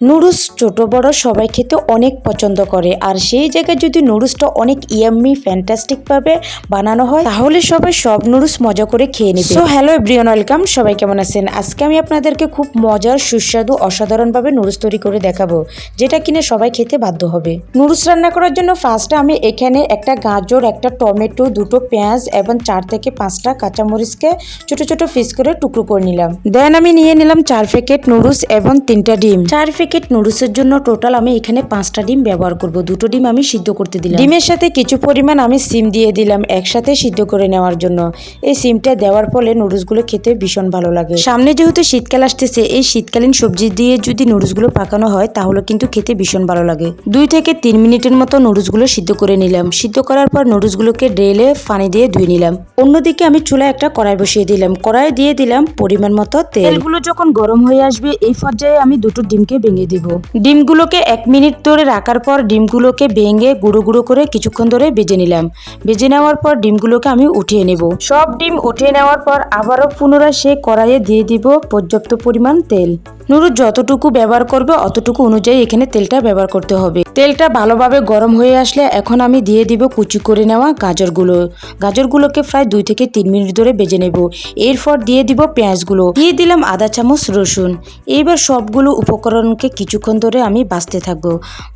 Noodles ছোট বড় সবাই খেতে অনেক পছন্দ করে। আর সেই জায়গায় যদি নুডলসটা অনেক ইয়াম্মি ফ্যান্টাস্টিক ভাবে বানানো হয়, তাহলে সবাই সব নুডলস মজা করে খেয়ে নেবে। সো হ্যালো এভরিওয়ান ওয়েলকাম সবাই কেমন আছেন? আজকে আমি আপনাদেরকে খুব মজার, সুস্বাদু, অসাধারণভাবে নুডলস তৈরি করে দেখাবো, যেটা কিনে সবাই খেতে বাধ্য হবে। নুডলস রান্না করার জন্য ফার্স্টে আমি এখানে একটা গাজর, একটা টমেটো, দুটো পেঁয়াজ এবং চার থেকে পাঁচটা কাঁচামরিচকে ছোট ছোট পিস করে টুকরো করে নিলাম। দেন আমি নিয়ে নিলাম চার প্যাকেট নুডলস এবং তিনটা ডিম। চার প্যাকেট নুডলসের জন্য টোটাল আমি এখানে পাঁচটা ডিম ব্যবহার করব। দুটো ডিম আমি সিদ্ধ করতে দিলাম। ডিমের সাথে কিছু পরিমাণ আমি সিম দিয়ে দিলাম একসাথে সিদ্ধ করে নেওয়ার জন্য। এই সিমটা দেওয়ার ফলে নুডলসগুলো খেতে ভীষণ ভালো লাগে। সামনে যেহেতু শীতকাল আসতেছে এই শীতকালীন সবজি দিয়ে যদি নুডলসগুলো পাকানো হয় তাহলে কিন্তু খেতে ভীষণ ভালো লাগে। দুই থেকে তিন মিনিটের মতো নুডলসগুলো সিদ্ধ করে নিলাম। সিদ্ধ করার পর নুডলসগুলোকে ডেলে পানি দিয়ে ধুয়ে নিলাম। অন্যদিকে আমি চুলায় একটা কড়াই বসিয়ে দিলাম। কড়াই দিয়ে দিলাম পরিমাণ মতো তেল। তেলগুলো যখন গরম হয়ে আসবে এই পর্যায়ে আমি দুটো ডিমকে ভেঙে দিব। ডিমগুলোকে এক মিনিট ধরে রাখার পর ডিমগুলোকে ভেঙে গুঁড়ো গুঁড়ো করে কিছুক্ষণ ধরে বেজে নিলাম। বেজে নেওয়ার পর ডিমগুলোকে আমি উঠিয়ে নেব। সব ডিম উঠিয়ে নেওয়ার পর আবারও পুনরায় সে কড়াইয়ে দিয়ে দিব পর্যাপ্ত পরিমাণ তেল। নুরু যতটুকু ব্যবহার করবে, অতটুকু অনুযায়ী এখানে তেলটা ব্যবহার করতে হবে। তেলটা ভালোভাবে গরম হয়ে আসলে এখন আমি দিয়ে দিব কুচি করে নেওয়া গাজরগুলো। গাজরগুলোকে প্রায় দুই থেকে তিন মিনিট ধরে বেজে নেব। এরপর দিয়ে দিব পেঁয়াজগুলো। দিয়ে দিলাম আধা চামচ, রসুন। এইবার সবগুলো উপকরণকে কিছুক্ষণ ধরে আমি বাঁচতে থাকব।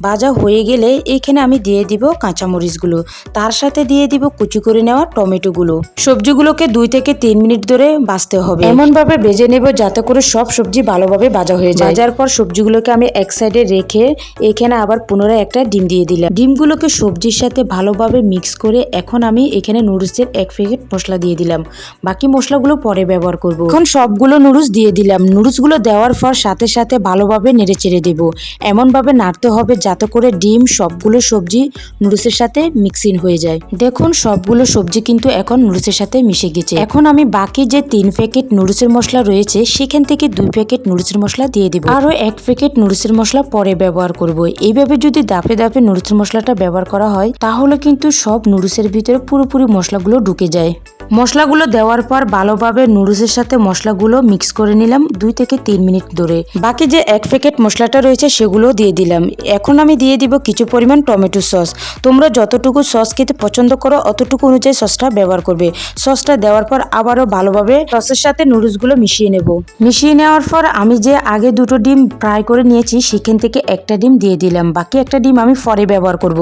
ভাজা হয়ে গেলে এখানে আমি দিয়ে দিব কাঁচামরিচগুলো। তার সাথে দিয়ে দিব কুচি করে নেওয়া টমেটোগুলো। সবজিগুলোকে দুই থেকে তিন মিনিট ধরে বাঁচতে হবে। এমনভাবে বেজে নেব যাতে করে সব সবজি ভালোভাবে ভাজা হয়ে যায়। ভাজার পর সবজিগুলোকে আমি এক সাইডে রেখে এখানে আবার পুনরায় একটা ডিম দিয়ে দিলাম। ডিমগুলোকে সবজির সাথে ভালোভাবে মিক্স করে এখন আমি এখানে নুডলসের এক প্যাকেট মশলা দিয়ে দিলাম। বাকি মশলাগুলো পরে ব্যবহার করব। এখন সবগুলো নুডলস দিয়ে দিলাম। নুডলসগুলো দেওয়ার পর সাথে সাথে ভালোভাবে নেড়ে চেড়ে দেবো। এমনভাবে নাড়তে হবে যাতে করে ডিম সবগুলো সবজি নুডলসের সাথে মিক্সিং হয়ে যায়। দেখুন, সবগুলো সবজি কিন্তু এখন নুডলসের সাথে মিশে গেছে। এখন আমি বাকি যে তিন প্যাকেট নুডলসের মশলা রয়েছে, সেখান থেকে দুই প্যাকেট নুডলসের মশলা দিয়ে দিব। আরও এক প্যাকেট নুডলসের মশলা পরে ব্যবহার করব। এইভাবে যদি দাপে দাপে নুডলসের মশলাটা ব্যবহার করা হয়, তাহলে কিন্তু সব নুডলসের ভিতরে পুরোপুরি মশলাগুলো ঢুকে যায়। মশলাগুলো দেওয়ার পর ভালোভাবে নুডলসের সাথে মশলাগুলো মিক্স করে নিলাম দুই থেকে তিন মিনিট ধরে। বাকি যে এক প্যাকেট মশলাটা রয়েছে সেগুলো দিয়ে দিলাম। এখন আমি দিয়ে দিব কিছু পরিমাণ টমেটো সস। তোমরা যতটুকু সস খেতে পছন্দ করো, অতটুকু অনুযায়ী সসটা ব্যবহার করবে। সসটা দেওয়ার পর আবারও ভালোভাবে সসের সাথে নুডলসগুলো মিশিয়ে নেব। মিশিয়ে নেওয়ার পর আমি যে আগে দুটো ডিম ফ্রাই করে নিয়েছি, সেখান থেকে একটা ডিম দিয়ে দিলাম। বাকি একটা ডিম আমি পরে ব্যবহার করব।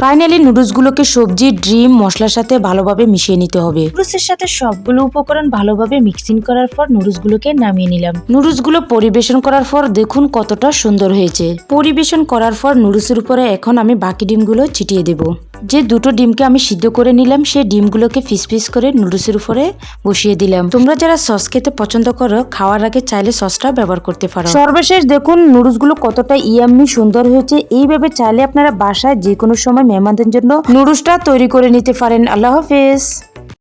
ফাইনালি নুডলসগুলোকে সবজি ডিম মশলার সাথে ভালোভাবে মিশিয়ে নিতে হবে। নুডলসের সাথে সবগুলো উপকরণ ভালোভাবে মিক্সিং করার পর নুডলসগুলোকে নামিয়ে নিলাম। নুডলসগুলো পরিবেশন করার পর দেখুন কতটা সুন্দর হয়েছে। পরিবেশন করার পর নুডলসের উপরে এখন আমি বাকি ডিমগুলো ছিটিয়ে দেব। যে দুটো ডিমকে আমি সিদ্ধ করে নিলাম, সেই ডিমগুলোকে ফিস ফিস করে নুডলসের উপরে বসিয়ে দিলাম। তোমরা যারা সস খেতে পছন্দ করো, খাওয়ার আগে চাইলে সসটা ব্যবহার করতে পারো। সর্বশেষ দেখুন নুডলসগুলো কতটা ইয়াম্মি সুন্দর হয়েছে। এইভাবে চাইলে আপনারা বাসায় যে কোনো সময় মেহমানদের জন্য নুডলসটা তৈরি করে নিতে পারেন। আল্লাহ হাফেজ।